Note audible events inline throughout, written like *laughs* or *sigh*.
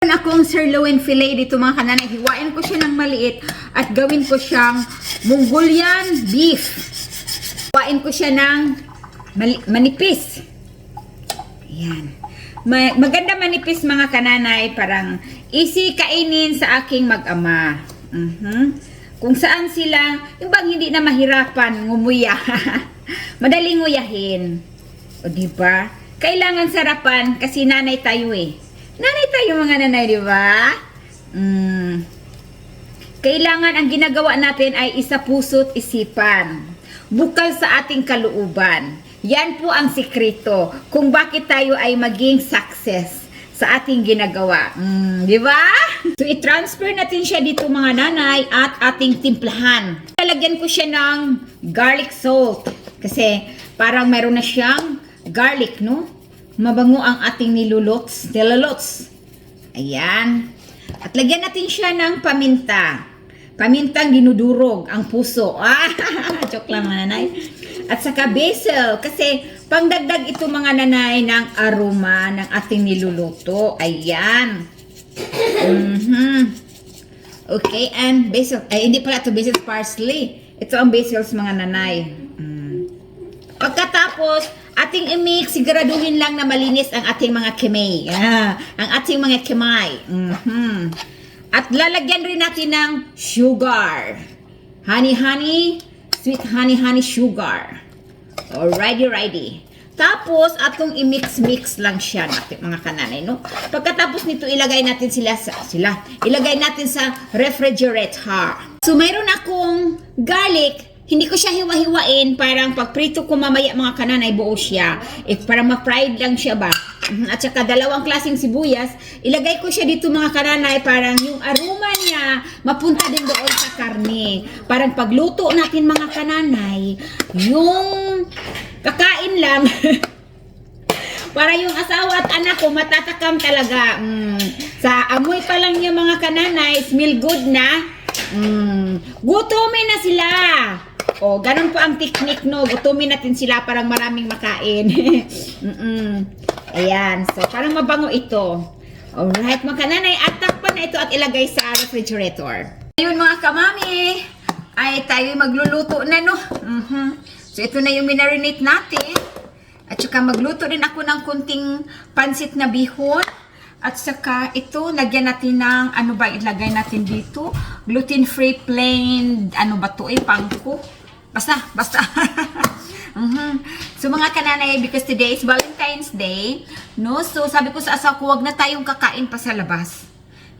Meron akong sirloin fillet dito mga kananay. Hiwain ko siya ng maliit at gawin ko siyang Mongolian beef. Hiwain ko siya ng manipis. Ayan. Ma- maganda manipis mga kananay. Parang easy kainin sa aking mag-ama. Mhm. Kung saan sila, yung bang hindi na mahirapan ngumuya. *laughs* Madaling nguyahin. O di ba? Kailangan sarapan kasi nanay tayo eh. Nanay tayo mga nanay, di ba? Mm. Kailangan ang ginagawa natin ay isa puso't isipan. Bukal sa ating kalooban. Yan po ang sikreto kung bakit tayo ay maging success sa ating ginagawa. Mm, di ba? So, i-transfer natin siya dito mga nanay at ating timplahan. Lalagyan ko siya ng garlic salt. Kasi parang meron na siyang garlic, no? Mabango ang ating niluluts. Niluluts. Ayan. At lagyan natin siya ng paminta. Pamintang dinudurog ang puso. *laughs* Ah, joke lang mga nanay. At saka basil. Kasi pangdagdag ito mga nanay ng aroma ng ating niluluto. Ayan. Mhm. Okay, and basil. Ay, hindi pala ito basil parsley. Ito ang basil mga nanay. Mm. Pagkatapos, ating i-mix, siguraduhin lang na malinis ang ating mga kimay. Ah, ang ating mga kimay. Mhm. At lalagyan rin natin ng sugar. Honey, honey, sweet honey, honey sugar. Alrighty, righty. Tapos, atong i-mix-mix lang siya natin, mga kananay, no? Pagkatapos nito, ilagay natin sila sa, sila, ilagay natin sa refrigerator. So, mayroon akong garlic, hindi ko siya hiwa-hiwain, parang pagprito ko mamaya mga kananay, buo siya. Eh, parang ma-fried lang siya ba? At saka dalawang klaseng sibuyas, ilagay ko siya dito mga kananay, parang yung aroma niya, mapunta din doon sa karne. Parang pagluto natin mga kananay, yung kakain lang, *laughs* para yung asawa at anak ko matatakam talaga. Mm, sa amoy pa lang yung mga kananay, smell good na. Mm, gutomin na sila. O, ganun po ang technique, no? Gutumin natin sila parang maraming makain. *laughs* Mm-mm. Ayan. So, parang mabango ito. Alright, mga kananay. At takpan na ito at ilagay sa refrigerator. Ngayon, mga kamami, ay tayo magluluto na, no? Mhm. So, ito na yung minarinate natin. At saka magluto din ako ng kunting pansit na bihon. At saka ito, lagyan natin ng, ano ba ilagay natin dito? Gluten-free plain, ano ba to eh, pangko. Basta, basta. *laughs* Mhm. So mga kananay, because today is Valentine's Day, no? So sabi ko sa asawa ko, wag na tayong kakain pa sa labas.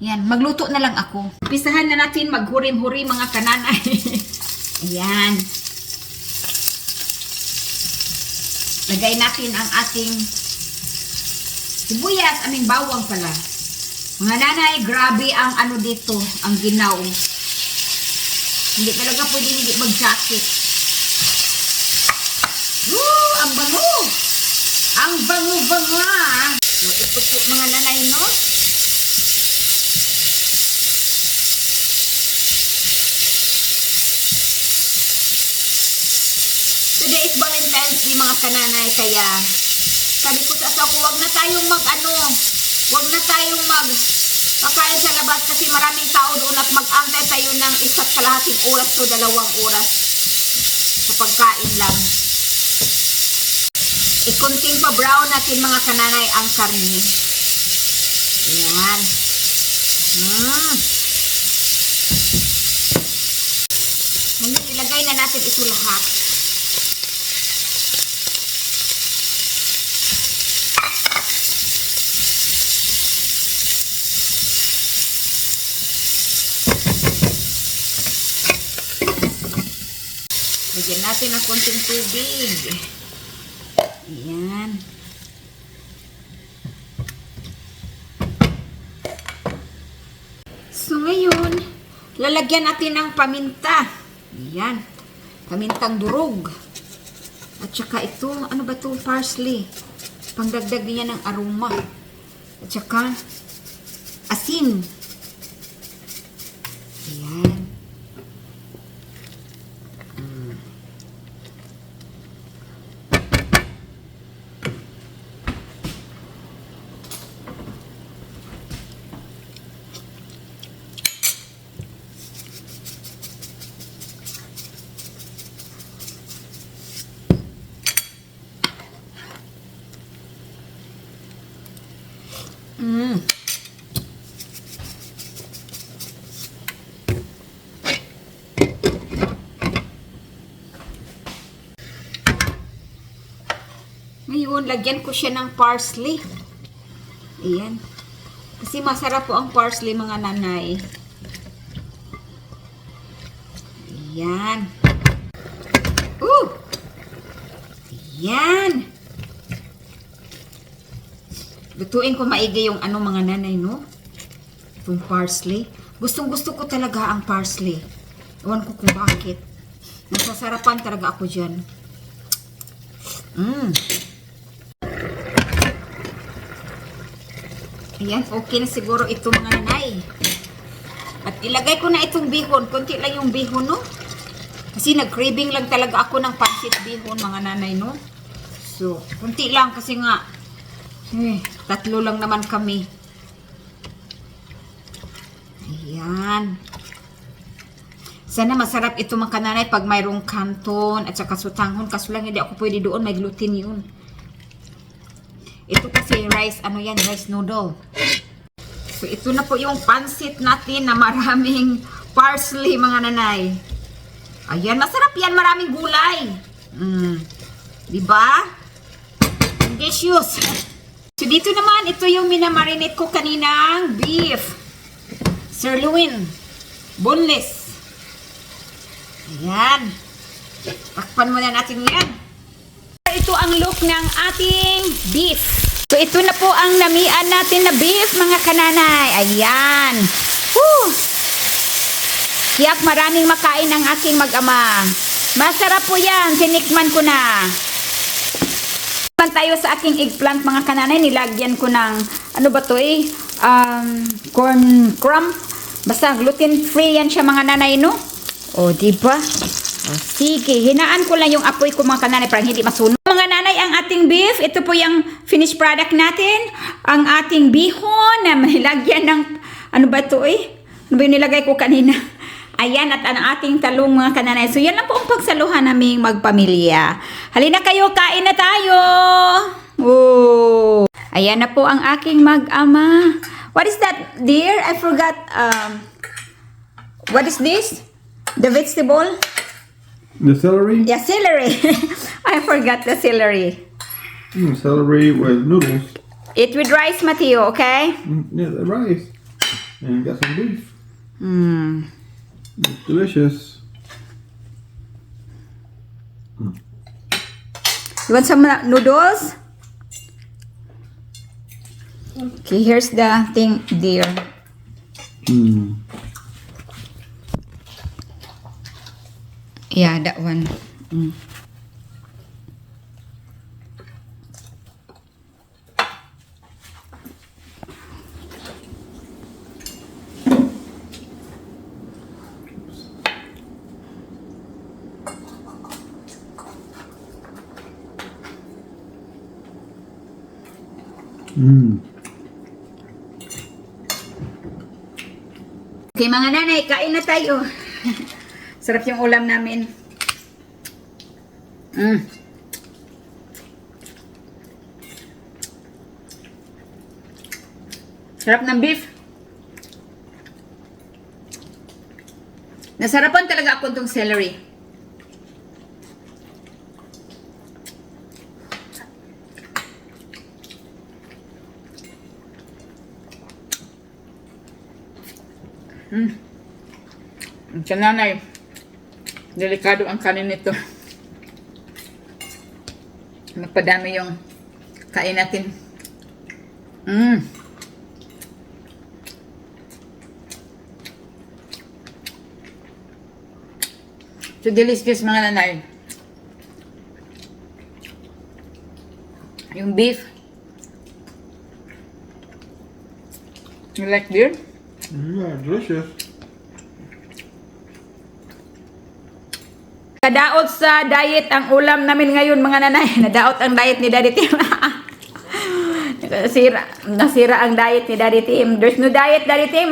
Yan, magluto na lang ako. Pisahan na natin maghurim-huri mga kananay. *laughs* Ayan. Lagay natin ang ating sibuyas, aming bawang pala. Mga nanay, grabe ang ano dito, ang ginaw. Hindi talaga pwede hindi mag-jacket. Woo! Ang bango! Ang bango-bango! So, ito po mga nanay, no? Today is Valentine's Day mga kananay, kaya sabi ko sa asawa ko, wag na tayong mag ano, wag na tayong mag kakain sa labas kasi maraming tao doon at mag-antay tayo ng isa't kalahating oras to dalawang oras sa pagkain lang. Ikunting pa brown natin mga kananay ang karne. Ayan. Mm. Ngayon, ilagay na natin ito lahat. Lagyan natin ng konting tubig. Ayan. So ngayon, lalagyan natin ng paminta. Ayan. Pamintang durog. At saka ito, ano ba ito? Parsley. Pangdagdag niya ng aroma. At saka, asin. Ayan. Mm. Ngayon, lagyan ko siya ng parsley. Ayan. Kasi masarap po ang parsley mga nanay. Ayan. Ooh! Ayan. Ayan. Lutuin ko maigi yung ano mga nanay, no? Itong parsley. Gustong gusto ko talaga ang parsley. Ewan ko kung bakit. Nasasarapan talaga ako dyan. Mmm. Ayan, okay na siguro ito mga nanay. At ilagay ko na itong bihon. Kunti lang yung bihon, no? Kasi nag-craving lang talaga ako ng pansit bihon, mga nanay, no? So, kunti lang kasi nga, eh, tatlo lang naman kami. Ayan. Sana masarap ito mga kananay pag mayroong kanton at saka sutanghon. Kaso lang hindi ako pwede doon, may gluten yun. Ito kasi rice, ano yan, rice noodle. So ito na po yung pansit natin na maraming parsley mga nanay. Ayan, masarap yan, maraming gulay. Mm. Diba? Delicious. So dito naman, ito yung minamarinate ko kaninang beef. Sirloin. Boneless. Ayan. Takpan muna natin yan. Ito ang look ng ating beef. So ito na po ang namian natin na beef mga kananay. Ayan. Woo! Tiyak maraming makain ang aking mag-ama. Masarap po yan. Tinikman ko na. Naman tayo sa aking eggplant mga kananay. Nilagyan ko ng, ano ba to eh? Um, corn crumb. Basta gluten free yan siya mga nanay no? O, di ba? O, sige, hinaan ko lang yung apoy ko mga kananay para hindi masunog. Mga nanay, ang ating beef, ito po yung finished product natin. Ang ating bihon na *laughs* may lagyan ng, ano ba ito eh? Ano ba yung nilagay ko kanina? Ayan, at ang ating talong mga kananay. So, yan lang po ang pagsaluhan naming magpamilya. Halina kayo, kain na tayo! Oh. Ayan na po ang aking mag-ama. What is that, dear? I forgot. Um, what is this? The vegetable? The celery? Yeah, celery. *laughs* I forgot the celery. Mm, celery with noodles. Eat with rice, Mateo, okay? Mm, yeah, the rice. And got some beef. Hmm. It's delicious. You want some noodles? Okay, here's the thing, dear. Mm. Yeah, that one. Mm. Mm. Okay, mga nanay, kain na tayo. *laughs* Sarap yung ulam namin. Mm. Sarap ng beef. Nasarapan talaga ako itong celery. Mm. Sa nanay, delikado ang kanin nito. Magpadami yung kain natin. Mm. So delicious mga nanay. Yung beef. You like beer? Yeah, delicious. Nadaot sa diet ang ulam namin ngayon mga nanay. *laughs* Nadaot ang diet ni Daddy Tim. *laughs* nasira, nasira ang diet ni Daddy Tim. There's no diet, Daddy Tim.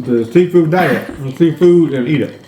The seafood diet. Seafood and eat it.